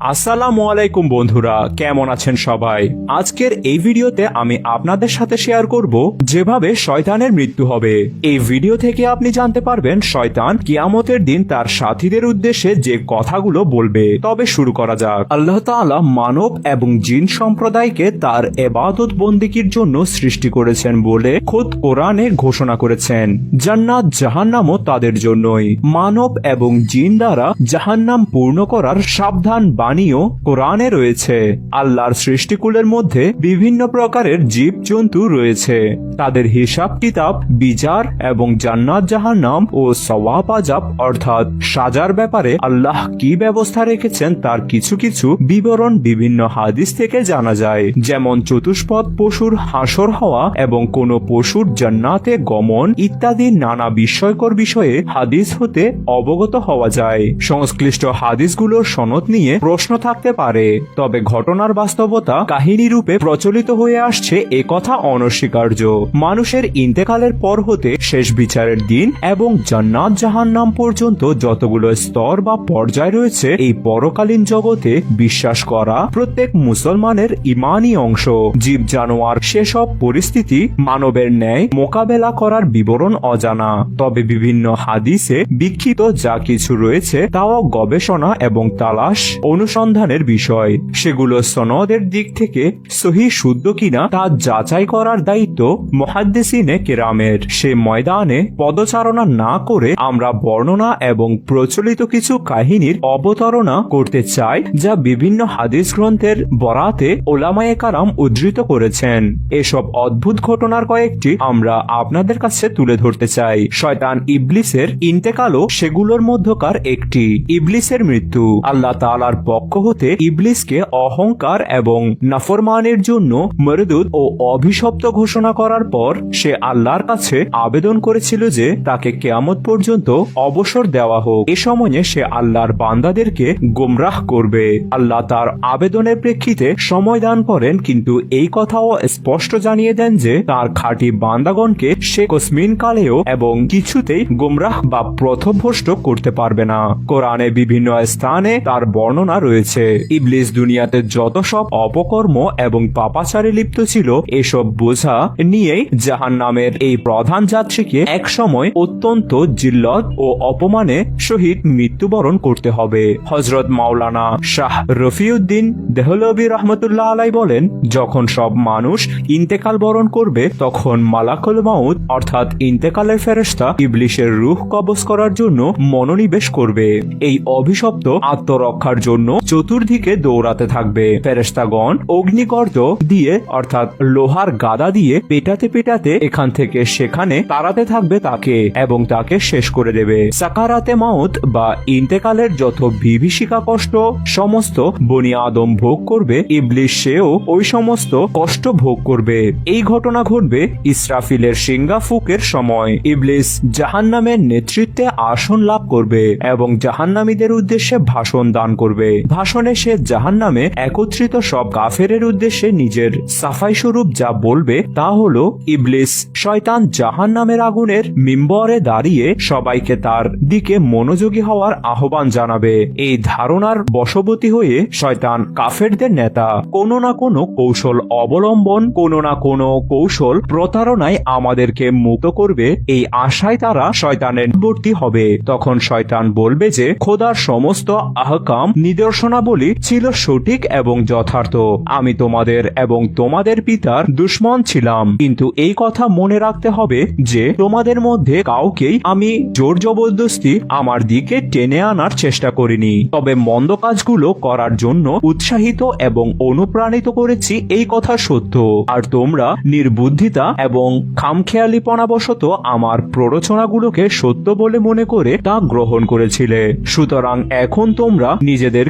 আসসালামু আলাইকুম বন্ধুরা, কেমন আছেন সবাই? আজকের এই ভিডিওতে আমি আপনাদের সাথে শেয়ার করব যেভাবে শয়তানের মৃত্যু হবে। এই ভিডিও থেকে আপনি জানতে পারবেন শয়তান কিয়ামতের দিন তার সাথীদের উদ্দেশ্যে যে কথাগুলো বলবে। তবে শুরু করা যাক। আল্লাহ তাআলা মানব এবং জিন সম্প্রদায়কে তার এবাদত বন্দিকির জন্য সৃষ্টি করেছেন বলে খোদ কোরআনে ঘোষণা করেছেন। জান্নাত জাহান্নামও তাদের জন্যই। মানব এবং জিন দ্বারা জাহান্নাম পূর্ণ করার সাবধান বাণীও কোরআনে রয়েছে। আল্লাহর সৃষ্টিকুলের মধ্যে বিভিন্ন প্রকারের জীব জন্তু রয়েছে। তাদের হিসাব কিতাব, বিচার এবং জান্নাত জাহান্নাম ও সওয়াব আজাব অর্থাৎ সাজার ব্যাপারে আল্লাহ কি ব্যবস্থা রেখেছেন তার কিছু কিছু বিবরণ বিভিন্ন হাদিস থেকে জানা যায়। যেমন চতুষ্পদ পশুর হাসর হওয়া এবং কোন পশুর জান্নাতে গমন ইত্যাদি নানা বিস্ময়কর বিষয়ে হাদিস হতে অবগত হওয়া যায়। সংশ্লিষ্ট হাদিসগুলোর সনদ নিয়ে প্রশ্ন থাকতে পারে, তবে ঘটনার বাস্তবতা কাহিনী রূপে প্রচলিত হয়ে আসছে এ কথা অনস্বীকার্য। মানুষের ইন্তেকালের পর হতে শেষ বিচারের দিন এবং জান্নাত জাহান্নাম পর্যন্ত যতগুলো স্তর বা পর্যায় রয়েছে, এই পরকালীন জগতে বিশ্বাস করা প্রত্যেক মুসলমানের ইমানই অংশ। জীব, জানোয়ার সেসব পরিস্থিতি মানবের ন্যায় মোকাবেলা করার বিবরণ অজানা। তবে বিভিন্ন হাদিসে বিক্ষিত যা কিছু রয়েছে, তাও গবেষণা এবং তালাশ অনুসন্ধানের বিষয়। সেগুলো সনদের দিক থেকে সহি শুদ্ধ কিনা তা যাচাই করার দায়িত্ব মহাদ্দেসিনে কেরামের। সে ময়দানে পদচারণা না করে আমরা বর্ণনা এবং প্রচলিত কিছু কাহিনীর অবতারণা করতে চাই যা বিভিন্ন হাদিস গ্রন্থের বরাতে ওলামায়ে কারাম উদ্ধৃত করেছেন। এসব অদ্ভুত ঘটনার কয়েকটি আমরা আপনাদের কাছে তুলে ধরতে চাই। শয়তান ইবলিসের ইন্তেকালও সেগুলোর মধ্যকার একটি। ইবলিসের মৃত্যু। আল্লাহ তাআলার পক্ষ হতে ইবলিসকে অহংকার এবং নাফরমানের জন্য মরদুদ ও অভিশপ্ত ঘোষণা করার পর সে আল্লাহর কাছে আবেদন করেছিল যে তাকে কেয়ামত পর্যন্ত অবসর দেওয়া হোক। এ সময়ে সে আল্লাহর বান্দাদেরকে গোমরাহ করবে। আল্লাহ তার আবেদনের প্রেক্ষিতে সময় দান করেন, কিন্তু এই কথাও স্পষ্ট জানিয়ে দেন যে তার খাঁটি বান্দাগণকে সে কসমিন কালেও এবং কিছুতেই গোমরাহ বা প্রথম প্রথভ্রষ্ট করতে পারবে না। কোরআনে বিভিন্ন স্থানে তার বর্ণনা রয়েছে। ইবলিস দুনিয়াতে যত সব অপকর্ম এবং পাপাচারে লিপ্ত ছিল, এসব বোঝা নিয়েই জাহান নামের এই প্রধান যাত্রীকে এক সময় অত্যন্ত জিল্লত ও অপমানে সহিত মৃত্যুবরণ করতে হবে। হজরত মাওলানা শাহ রফিউদ্দিন দেহলবি রহমতুল্লাহ আলাই বলেন, যখন সব মানুষ ইন্তেকাল বরণ করবে, তখন মালাকুল মাউদ অর্থাৎ ইন্তেকালের ফেরেস্তা ইবলিশের রুহ কবজ করার জন্য মনোনিবেশ করবে। এই অভিশপ্ত আত্মরক্ষার জন্য চতুর্দিকে দৌড়াতে থাকবে। ফেরেস্তাগণ অগ্নিগর্দ দিয়ে, অর্থাৎ লোহার গাদা দিয়ে পেটাতে পেটাতে এখান থেকে সেখানে তাড়াতে থাকবে তাকে এবং তাকে শেষ করে দেবে। সাকারাতে মাউত বা ইন্তেকালের যত বিভীষিকা কষ্ট, সমস্ত বনি আদম ভোগ করবে, ইবলিশ সেও ওই সমস্ত কষ্ট ভোগ করবে। এই ঘটনা ঘটবে ইসরাফিলের সিঙ্গা ফুকের সময়। ইবলিস জাহান্নামের নেতৃত্বে আসন লাভ করবে এবং জাহান্নামীদের উদ্দেশ্যে ভাষণ দান করবে। ভাষণে সে জাহান্নামে একত্রিত সব কাফেরের উদ্দেশ্যে নিজের সাফাই স্বরূপ যা বলবে তা হলো ইবলিস। শয়তান জাহান্নামের আগুনের মিম্বরে দাঁড়িয়ে সবাইকে তার দিকে মনোযোগী হওয়ার আহ্বান জানাবে। এই ধারণার বশবতী হয়ে শয়তান কাফেরদের নেতা কোনো না কোনো কৌশল অবলম্বন, কোনো না কোনো কৌশল প্রতারণায় আমাদেরকে মুক্ত করবে। এই আশায় তারা শয়তানের নিবর্তী হবে। তখন শয়তান বলবে যে, খোদার সমস্ত আহকাম নিদর্শনাবলী ছিল সঠিক এবং যথার্থ। আমি তোমাদের এবং তোমাদের পিতার দুশ্মন ছিলাম। কিন্তু এই কথা মনে রাখতে হবে যে, তোমাদের মধ্যে কাউকেই আমি জোর জবরদস্তি আমার দিকে টেনে আনার চেষ্টা করিনি। তবে মন্দ কাজগুলো করার জন্য উৎসাহিত এবং অনুপ্রাণিত করেছি এই কথা সত্য। আর তোমরা নির্বুদ্ধিতা এবং খামখেয়ালিপনাবশত আমার প্ররোচনাগুলোকে সত্য বলে মনে করে তা গ্রহণ করেছিলে। সুতরাং এখন তোমরা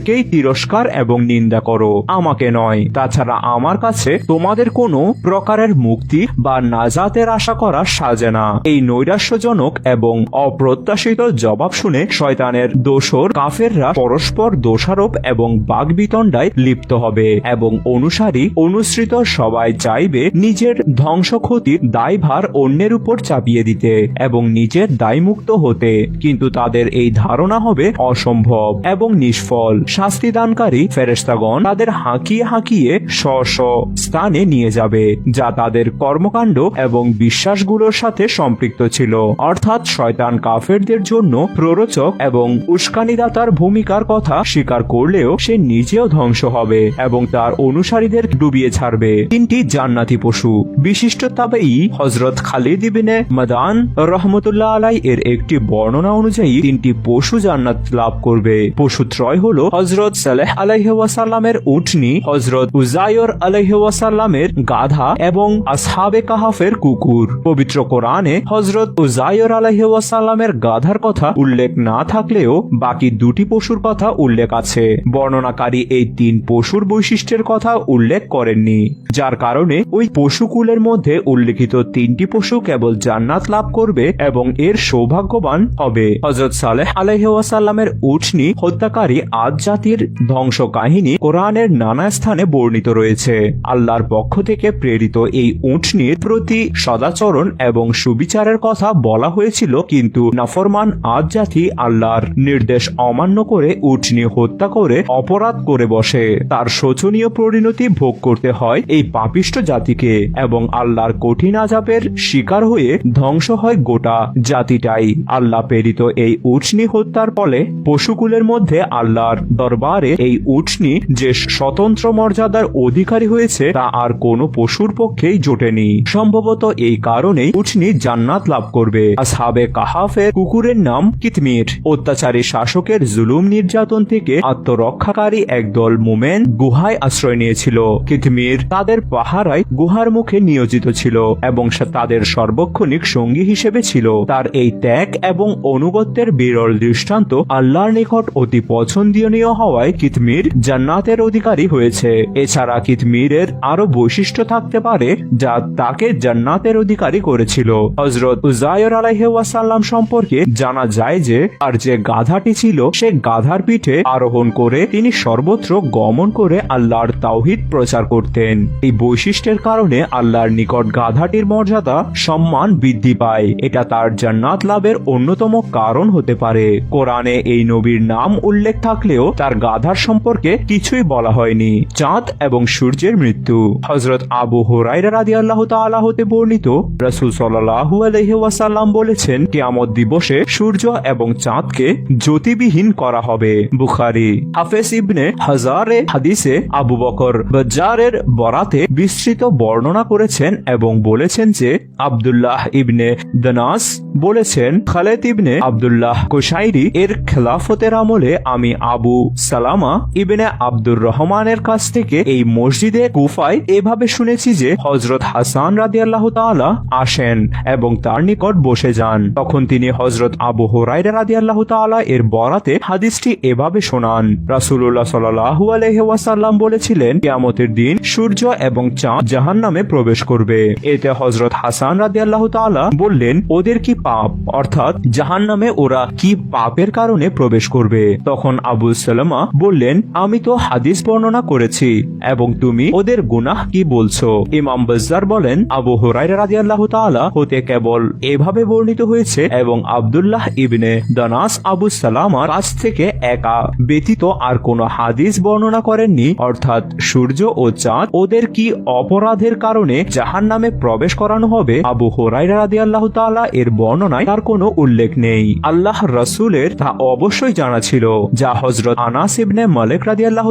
নিজেদেরকেই তিরস্কার এবং নিন্দা করো। আমাকে নয়, তাছাড়া আমার কাছে তোমাদের কোনো প্রকারের মুক্তি বা নাজাতের আশা করা সাজে না। এই নৈরাশ্যজনক এবং অপ্রত্যাশিত জবাব শুনে শয়তানের দোসর কাফেররা পরস্পর দোষারোপ এবং বাগবিতণ্ডায় লিপ্ত হবে এবং অনুসারী অনুসৃত সবাই চাইবে নিজের ধ্বংস ক্ষতির দায়ভার অন্যের উপর চাপিয়ে দিতে এবং নিজের দায়মুক্ত হতে। কিন্তু তাদের এই ধারণা হবে অসম্ভব এবং নিষ্ফল। শাস্তি দানকারী ফেরেস্তাগণ তাদের হাঁকিয়ে হাঁকিয়ে স্ব স্ব স্থানে নিয়ে যাবে, যা তাদের কর্মকাণ্ড এবং বিশ্বাসগুলোর সাথে সম্পৃক্ত ছিল। অর্থাৎ শয়তান কাফেরদের জন্য প্ররোচক এবং উস্কানিদাতার ভূমিকার কথা স্বীকার করলেও সে নিজেও ধ্বংস হবে এবং তার অনুসারীদের ডুবিয়ে ছাড়বে। তিনটি জান্নাতি পশু, বিশিষ্ট তাবেই হজরত খালিদ ইবিনে মাদান রহমতুল্লাহ আলাই এর একটি বর্ণনা অনুযায়ী তিনটি পশু জান্নাত লাভ করবে। পশু ত্রয় হল হজরত সালেহ আলাইহাসাল্লামের উঠনি হজরত উজায়র আলাইহাসাল্লামের গাধা এবং আসহাবে কাহাফের কুকুর। পবিত্র কোরআনে হজরত উজায়র আলাইহাসাল্লামের গাধার কথা উল্লেখ না থাকলেও বাকি দুটি পশুর কথা উল্লেখ আছে। বর্ণনাকারী এই তিন পশুর বৈশিষ্ট্যের কথা উল্লেখ করেননি, যার কারণে ওই পশুকুলের মধ্যে উল্লেখিত তিনটি পশু কেবল জান্নাত লাভ করবে এবং এর সৌভাগ্যবান হবে। হজরত সালেহ আলাইহাসাল্লামের উঠনি হত্যাকারী আজ জাতির ধ্বংস কাহিনী কোরআনের নানা স্থানে বর্ণিত রয়েছে। আল্লাহর পক্ষ থেকে প্রেরিত এই উঠনির প্রতি সদাচরণ এবং সুবিচারের কথা বলা হয়েছিল, কিন্তু নাফরমান আজ জাতি আল্লাহর নির্দেশ অমান্য করে উঠনি হত্যা করে অপরাধ করে বসে। তার শোচনীয় পরিণতি ভোগ করতে হয় এই পাপিষ্ট জাতিকে এবং আল্লাহর কঠিন আজাবের শিকার হয়ে ধ্বংস হয় গোটা জাতিটাই। আল্লাহ প্রেরিত এই উঠনি হত্যার ফলে পশুকুলের মধ্যে আল্লাহর দরবারে এই উঠনি যে স্বতন্ত্র মর্যাদার অধিকারী হয়েছে, তা আর কোনো পশুর পক্ষেই জোটেনি। সম্ভবত এই কারণেই উঠনি জান্নাত লাভ করবে। আসহাবে কাহাফের কুকুরের নাম কিতমির। অত্যাচারী শাসকের জুলুম নির্যাতন থেকে আত্মরক্ষাকারী একদল মোমেন গুহায় আশ্রয় নিয়েছিল। কিতমির তাদের পাহারায় গুহার মুখে নিয়োজিত ছিল এবং তাদের সর্বক্ষণিক সঙ্গী হিসেবে ছিল। তার এই ত্যাগ এবং অনুগত্যের বিরল দৃষ্টান্ত আল্লাহর নিকট অতি পছন্দনীয় হওয়ায় কিতমির জান্নাতের অধিকারী হয়েছে। এছাড়া কিতমিরের আরও বৈশিষ্ট্য থাকতে পারে যা তাকে জান্নাতের অধিকারী করেছিল। হজরত উজায়র আলাইহাসাল্লাম সম্পর্কে জানা যায় যে আর যে গাধাটি ছিল, সে গাধার পিঠে আরোহণ করে তিনি সর্বত্র গমন করে আল্লাহর তাওহিদ প্রচার করতেন। এই বৈশিষ্ট্যের কারণে আল্লাহর নিকট গাধাটির মর্যাদা সম্মান বৃদ্ধি পায়। এটা তার জান্নাত লাভের অন্যতম কারণ হতে পারে। কোরআনে এই নবীর নাম উল্লেখ থাকলেও তার গাধার সম্পর্কে কিছুই বলা হয়নি। চাঁদ এবং সূর্যের মৃত্যু। হজরত আবু হোরাইরা রাদি আল্লাহ তাআলা হতে বর্ণিত, রাসূল সাল্লাল্লাহু আলাইহি ওয়াসাল্লাম বলেছেন, কিয়ামত দিবসে সূর্য এবং চাঁদকে জ্যোতিবিহীন করা হবে। বুখারী, হাফেজ ইবনে হাজারে হাদিসে আবু বকর বাজ্জারের বরাতে বিস্তৃত বর্ণনা করেছেন এবং বলেছেন যে, আব্দুল্লাহ ইবনে দানাস বলেছেন, খালেদ ইবনে আব্দুল্লাহ কোশাইরি এর খেলাফতের আমলে আমি আবু সালামা ইবনে আব্দুর রহমানের কাছ থেকে এই মসজিদে কুফায় এভাবে শুনেছি যে হজরত হাসান রাদি আল্লাহ তাআলা আসেন এবং তার নিকট বসে যান। তখন তিনি হজরত আবু হোরাইরা রাদি আল্লাহ তাআলা এর বরাতে হাদিসটি এভাবে শোনান। রাসূলুল্লাহ সাল্লাল্লাহু আলাইহি ওয়াসাল্লাম বলেছিলেন, কিয়ামতের দিন সূর্য এবং চাঁদ জাহান্নামে প্রবেশ করবে। এতে হজরত হাসান রাদি আল্লাহ তাআলা বললেন, ওদের কি পাপ? অর্থাৎ, জাহান্নামে ওরা কি পাপের কারণে প্রবেশ করবে? তখন আবু সালামা বললেন, আমি তো হাদিস বর্ণনা করেছি, এবং তুমি ওদের গুনাহ কি বলছো? ইমাম বাজ্জার বলেন, আবু হুরাইরা রাদিয়াল্লাহু তাআলা হতে কেবল এভাবে বর্ণিত হয়েছে, এবং আব্দুল্লাহ ইবনে দানাস আবু সালামার কাছ থেকে একা ব্যতীত আর কোনো হাদিস বর্ণনা করেননি, অর্থাৎ সূর্য ও চাঁদ ওদের কি অপরাধের কারণে জাহান্নামে প্রবেশ করানো হবে? আবু হুরাইরা রাদিয়াল্লাহু তাআলা এর বর্ণনায় তার কোনো উল্লেখ নেই। আল্লাহ রসুলের তা অবশ্যই জানা ছিল, যা হজরত আনাস ইবনে মালিক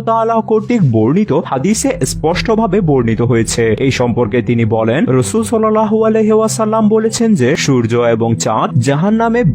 তাআলা কর্তৃক বর্ণিত হাদিসে স্পষ্টভাবে বর্ণিত হয়েছে। এই সম্পর্কে তিনি বলেন, রসুল বলেছেন যে, সূর্য এবং চাঁদ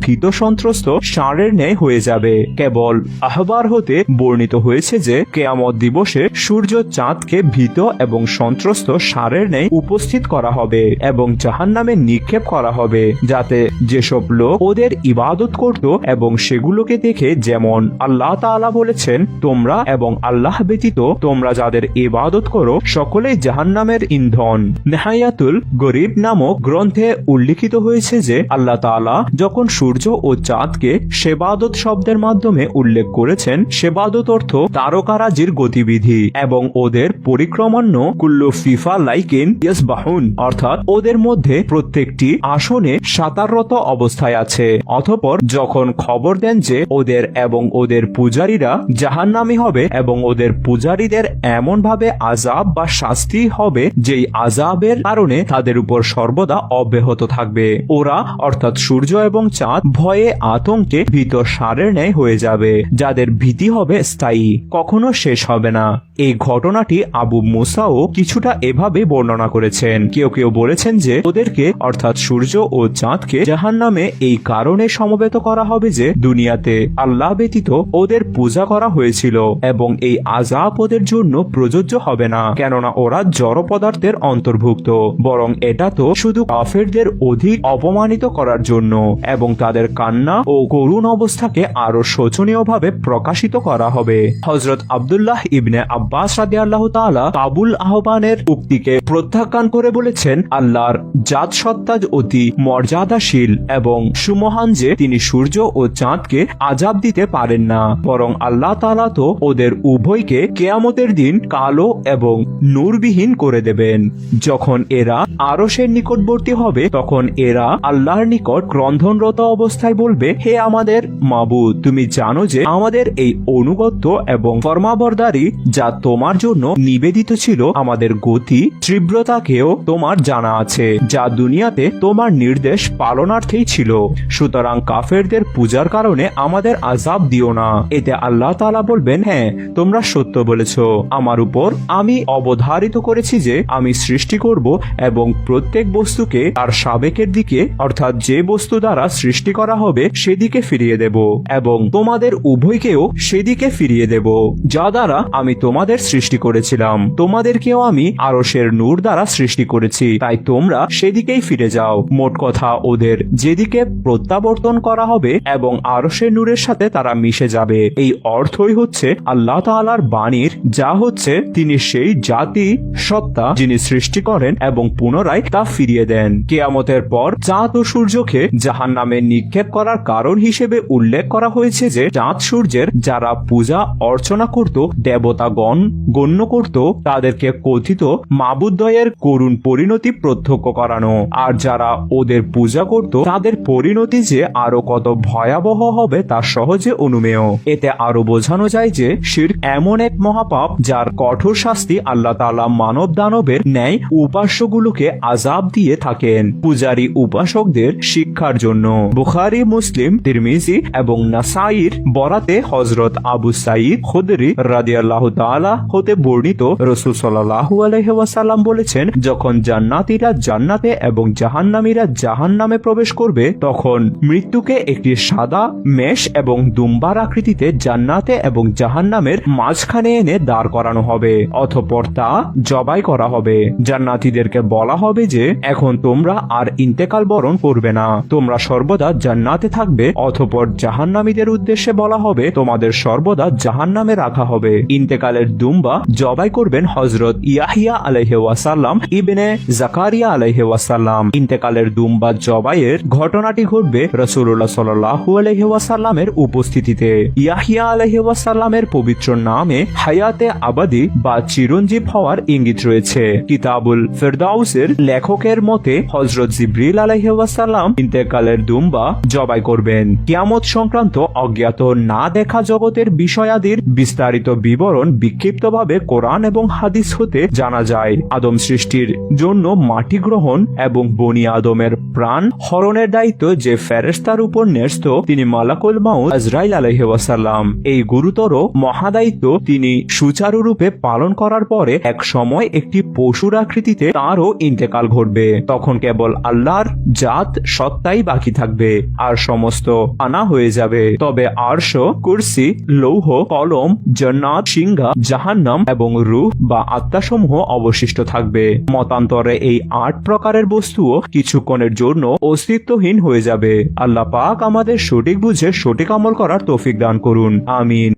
ভীত সন্ত্রস্ত ষাঁড়ের ন্যায় হয়ে যাবে। কেবল আহবার হতে বর্ণিত হয়েছে যে, কেয়ামত দিবসে সূর্য চাঁদকে ভীত এবং সন্ত্রস্ত ষাঁড়ের ন্যায় উপস্থিত করা হবে এবং জাহান্নামে নিক্ষেপ করা হবে, যাতে যেসব লোক ওদের ইবাদত করত এবং সেগুলোকে দেখে যেমন আল্লাহ তাআলা বলেছেন, তোমরা এবং আল্লাহ ব্যতীত তোমরা যাদের ইবাদত করো, সকলেই জাহান্নামের ইন্ধন। নেহায়াতুল গরিব নামক গ্রন্থে উল্লিখিত হয়েছে যে, আল্লাহ তাআলা যখন সূর্য ও চাঁদকে সেবাদত শব্দের মাধ্যমে উল্লেখ করেছেন, সেবাদত অর্থ তারকারাজির গতিবিধি এবং ওদের পরিক্রমান্য কুল্লু ফিফা লাইকেন বাহুন অর্থাৎ ওদের মধ্যে প্রত্যেকটি আসনে সাঁতাররত অবস্থায় আছে। অথপর যখন খবর দেন যে ওদের এবং ওদের পূজারীরা জাহান্নামী হবে এবং ওদের পূজারীদের এমন ভাবে আজাব বা শাস্তি হবে যেই আজাবের কারণে তাদের উপর সর্বদা অব্যাহত থাকবে। ওরা, অর্থাৎ সূর্য এবং চাঁদ, ভয়ে আতঙ্কে ভীত সারের ন্যায় হয়ে যাবে। যাদের ভীতি হবে স্থায়ী, কখনো শেষ হবে না। এই ঘটনাটি আবু মুসাও কিছুটা এভাবে বর্ণনা করেছেন। কেউ কেউ বলেছেন যে ওদেরকে, অর্থাৎ সূর্য ও চাঁদকে জাহান নামে এই কারণে সমবেত করা হবে যে দুনিয়াতে আল্লাহ ব্যতীত ওদের পূজা করা হয়েছিল এবং এই আজাব ওদের জন্য প্রযোজ্য হবে না। কেননা ওরা জড় পদার্থের অন্তর্ভুক্ত। বরং এটা তো শুধু কাফেরদের অধিক অপমানিত করার জন্য এবং তাদের কান্না ও করুণ অবস্থাকে আরও শোচনীয়ভাবে প্রকাশিত করা হবে। হজরত আব্দুল্লাহ ইবনে আব্বাস রাদি আল্লাহ তালা কাবুল আহ্বানের উক্তিকে প্রত্যাখ্যান করে বলেছেন, আল্লাহর জাত সত্তা অতি মর্যাদাশীল এবং সুমহান যে তিনি সূর্য ও চাঁদকে আজাব দিতে পারেন না। বরং আল্লাহ তালা তো ওদের উভয়কে কেয়ামতের দিন কালো এবং নূরবিহীন করে দেবেন। যখন এরা আরশের নিকটবর্তী হবে, তখন এরা আল্লাহর নিকট ক্রন্ধনরত অবস্থায় বলবে, হে আমাদের মাবুদ, তুমি জানো যে আমাদের এই অনুগত্য এবং ফরমাবরদারি যা তোমার জন্য নিবেদিত ছিল, আমাদের গতি, তীব্রতাকেও তোমার জানা আছে, যা দুনিয়াতে তোমার নির্দেশ পালনার্থেই ছিল। সুতরাং কাফেরদের পূজার কারণে আমাদের আজাব দিও না। এতে আল্লাহ তাআলা বলবেন হ্যাঁ তোমরা সত্য বলেছ। আমার উপর আমি অবধারিত করেছি যে আমি সৃষ্টি করব এবং প্রত্যেক বস্তুকে তার সাবেকের দিকে, অর্থাৎ যে বস্তু দ্বারা সৃষ্টি করা হবে, সেদিকে ফিরিয়ে দেব এবং তোমাদের উভয়কেও সেদিকে ফিরিয়ে দেব। যা দ্বারা আমি তোমাদের সৃষ্টি করেছিলাম। তোমাদেরকেও আমি আরশের নূর দ্বারা সৃষ্টি করেছি। তাই তোমরা সেদিকেই ফিরে যাও। মোট কথা, ওদের যেদিকে প্রত্যাবর্তন করা হবে এবং আরশের নূরের সাথে তারা মিশে যাবে। এই অর্থই হচ্ছে আল্লাহ তাআলার বাণীর, যা হচ্ছে তিনি সেই জাতি, সত্তা যিনি সৃষ্টি করেন এবং পুনরায় তা ফিরিয়ে দেন। কেয়ামতের পর চাঁদ ও সূর্যকে জাহান নামে নিক্ষেপ করার কারণ হিসেবে উল্লেখ করা হয়েছে যে, চাঁদ সূর্যের যারা পূজা অর্চনা করত, দেবতাগণ গণ্য করত, তাদেরকে কথিত মাবুদ্দয়ের করুণ পরিণতি প্রত্যক্ষ করানো। আর যারা ওদের পূজা করত, তাদের পরিণতি যে আরও কত ভয়াবহ হবে তা সহজে অনুমেয়। এতে আরও বোঝানো যায় যে শির এমন এক মহাপাপ যার কঠোর শাস্তি আল্লাহ তাআলা মানব দানবের ন্যায় উপাস্যগুলোকে আজাব দিয়ে থাকেন পূজারী উপাসকদের শিক্ষার জন্য। বুখারি, মুসলিম, তিরমিজি এবং নাসাইর বরাতে হজরত আবু সাইদ খুদরি রাদিয়াল্লাহু তাআলা হতে বর্ণিত রসুল সাল্লাল্লাহু আলাইহি ওয়াসাল্লাম বলেছেন, যখন জান্নাতীরা জান্নাতে এবং জাহান্নামীরা জাহান্নামে প্রবেশ করবে, তখন মৃত্যুকে একটি সাদা মেষ এবং দুম্বার আকৃতিতে জান্নাতে এবং জাহান্নামের মাঝখানে এনে দাঁড় করানো হবে। অথপর তা জবাই করা হবে। জান্নাতীদেরকে বলা হবে যে, এখন তোমরা আর ইন্তেকাল বরণ করবে না। তোমরা সর্বদা জান্নাতে থাকবে অথপর জাহান্নামীদের উদ্দেশ্যে বলা হবে, তোমাদের সর্বদা জাহান্নামে রাখা হবে। ইন্তেকালের দুম্বা জবাই করবেন হজরত ইয়াহিয়া আলাইহে ওয়াসাল্লাম ইবনে জাকারিয়া আলাইহে ওয়াসাল্লাম। ইন্তেকালের দুম্বা জবাইয়ের ঘটনাটি ঘটবে রসুল্লাহ সাল্লাহু আলাইহি ওয়াসাল্লামের উপস্থিতিতে। ইয়াহিয়া আলাইহি ওয়াসাল্লামের পবিত্র নামে হায়াতে আবাদি বা চিরঞ্জীব হওয়ার ইঙ্গিত রয়েছে। কিতাবুল ফেরদাউসের লেখকের মতে হজরত জিব্রিল আলাইহি ওয়াসাল্লাম ইন্তেকালের দুম্বা জবাই করবেন। কিয়ামত সংক্রান্ত অজ্ঞাত না দেখা জগতের বিষয়াদির বিস্তারিত বিবরণ বিক্ষিপ্তভাবে কোরআন এবং হাদিস হতে জানা যায়। আদম সৃষ্টির জন্য মাটি গ্রহণ এবং বনি আদমের প্রাণ হরণের দায়িত্ব যে ফেরেস্তার উপর ন্যস্ত, তিনি মালাকুল মাউদ আজরাইল আলহি ওয়াসাল্লাম। এই গুরুতর মহাদায়িত্ব তিনি সুচারুরূপে পালন করার পরে এক সময় একটি পশুর আকৃতিতে তারও ইন্তেকাল ঘটবে। তখন কেবল আল্লাহর জাত সত্তাই বাকি থাকবে, আর সমস্ত আনা হয়ে যাবে। তবে আরশ, কুরসি, লৌহ, কলম, জন্নাত, সিংহা, জাহান্নাম এবং রূহ বা আত্মাসমূহ অবশিষ্ট থাকবে। মতান্তরে এই আট প্রকারের বস্তুও কিছুক্ষণের জন্য অস্তিত্বহীন হয়ে যাবে। আল্লাহ পাক আমাদের সঠিক বুঝে সঠিক আমল করার তৌফিক দান করুন। I mean,